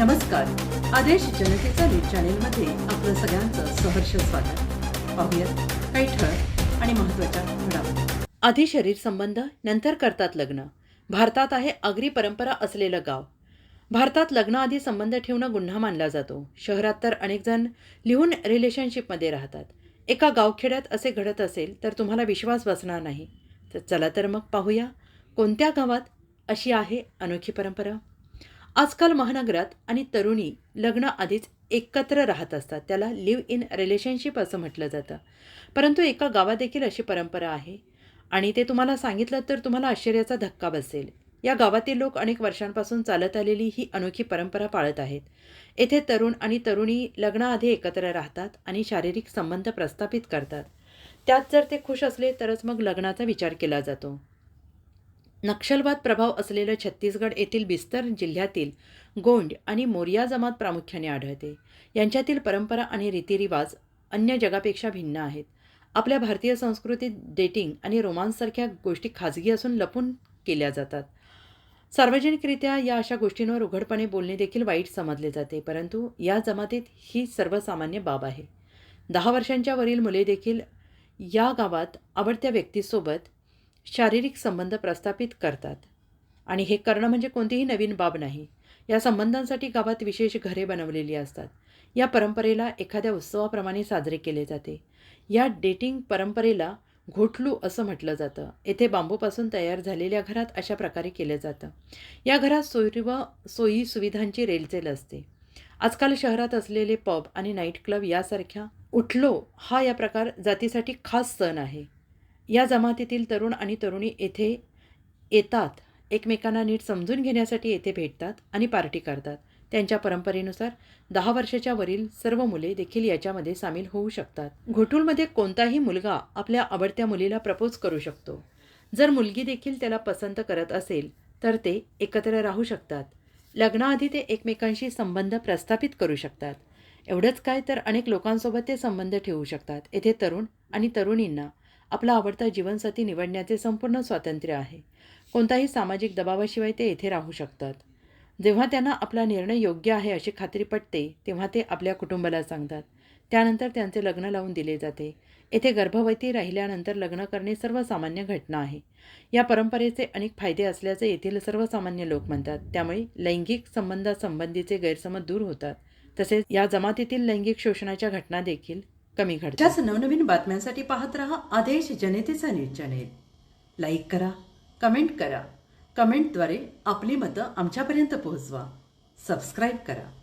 नमस्कार. आदेश जनतेचा न्यूज चॅनेलमध्ये आपलं सगळ्यांचं सहर्ष स्वागत. पाहूयात काही ठळक आणि महत्त्वाच्या घडामोडी. आधी शरीर संबंध नंतर करतात लग्न. भारतात आहे आगरी परंपरा असलेलं गाव. भारतात लग्नाआधी संबंध ठेवणं गुन्हा मानला जातो. शहरात तर अनेक जण लिहून रिलेशनशिपमध्ये राहतात. एका गावखेड्यात असे घडत असेल तर तुम्हाला विश्वास बसणार नाही. तर चला तर मग पाहूया कोणत्या गावात अशी आहे अनोखी परंपरा? आजकाल महानगरात आणि तरुणी लग्न आधीच एकत्र राहत असतात. त्याला लिव्ह इन रिलेशनशिप असं म्हटलं जातं. परंतु एका गावादेखील अशी परंपरा आहे. आणि ते तुम्हाला सांगितलं तर तुम्हाला आश्चर्याचा धक्का बसेल. या गावातील लोक अनेक वर्षांपासून चालत आलेली ही अनोखी परंपरा पाळत आहेत. येथे तरुण आणि तरुणी लग्नाआधी एकत्र राहतात आणि शारीरिक संबंध प्रस्थापित करतात. त्यात जर ते खुश असले तरच मग लग्नाचा विचार केला जातो. नक्षलवाद प्रभाव असलेलं छत्तीसगड येथील बिस्तर जिल्ह्यातील गोंड आणि मोरिया जमात प्रामुख्याने आढळते. यांच्यातील परंपरा आणि रीतिरिवाज अन्य जगापेक्षा भिन्न आहेत. आपल्या भारतीय संस्कृतीत डेटिंग आणि रोमांससारख्या गोष्टी खाजगी असून लपून केल्या जातात. सार्वजनिकरित्या या अशा गोष्टींवर उघडपणे बोलणे देखील वाईट समजले जाते परंतु या जमातीत ही सर्वसामान्य बाब आहे. दहा वर्षांच्या वरील मुले देखील या गावात आवडत्या व्यक्तीसोबत शारीरिक संबंध प्रस्थापित करतात. आणि हे करणं म्हणजे कोणतीही नवीन बाब नाही. या संबंधांसाठी गावात विशेष घरे बनवलेली असतात. या परंपरेला एखाद्या उत्सवाप्रमाणे साजरे केले जाते. या डेटिंग परंपरेला घोटलू असं म्हटलं जातं. येथे बांबूपासून तयार झालेल्या घरात अशा प्रकारे केलं जातं. या घरात सोयी व सोयी सुविधांची रेलचेल असते. आजकाल शहरात असलेले पब आणि नाईट क्लब यासारख्या उठलो हा या प्रकार जातीसाठी खास सण आहे. या जमातीतील तरुण आणि तरुणी येथे येतात. एकमेकांना नीट समजून घेण्यासाठी येथे भेटतात आणि पार्टी करतात. त्यांच्या परंपरेनुसार दहा वर्षाच्या वरील सर्व मुले देखील याच्यामध्ये सामील होऊ शकतात. घोटूलमध्ये कोणताही मुलगा आपल्या आवडत्या मुलीला प्रपोज करू शकतो. जर मुलगी देखील त्याला पसंत करत असेल तर ते एकत्र राहू शकतात. लग्नाआधी ते एकमेकांशी संबंध प्रस्थापित करू शकतात. एवढंच काय तर अनेक लोकांसोबत ते संबंध ठेवू शकतात. येथे तरुण आणि तरुणींना आपला आवडता जीवनसाथी निवडण्याचे संपूर्ण स्वातंत्र्य आहे. कोणताही सामाजिक दबावाशिवाय ते येथे राहू शकतात. जेव्हा त्यांना आपला निर्णय योग्य आहे अशी खात्री पटते तेव्हा ते आपल्या कुटुंबाला सांगतात. त्यानंतर त्यांचे लग्न लावून दिले जाते. येथे गर्भवती राहिल्यानंतर लग्न करणे सर्वसामान्य घटना आहे. या परंपरेचे अनेक फायदे असल्याचे येथील सर्वसामान्य लोक म्हणतात. त्यामुळे लैंगिक संबंधासंबंधीचे गैरसमज दूर होतात. तसेच या जमातीतील लैंगिक शोषणाच्या घटना देखील कमी घडतात नवनवीन बातम्यांसाठी पाहत रहा आदेश जनतेचा न्यूज चॅनेल. लाईक करा कमेंट करा. कमेंटद्वारे आपली मतं आमच्यापर्यंत पोहोचवा. सबस्क्राईब करा.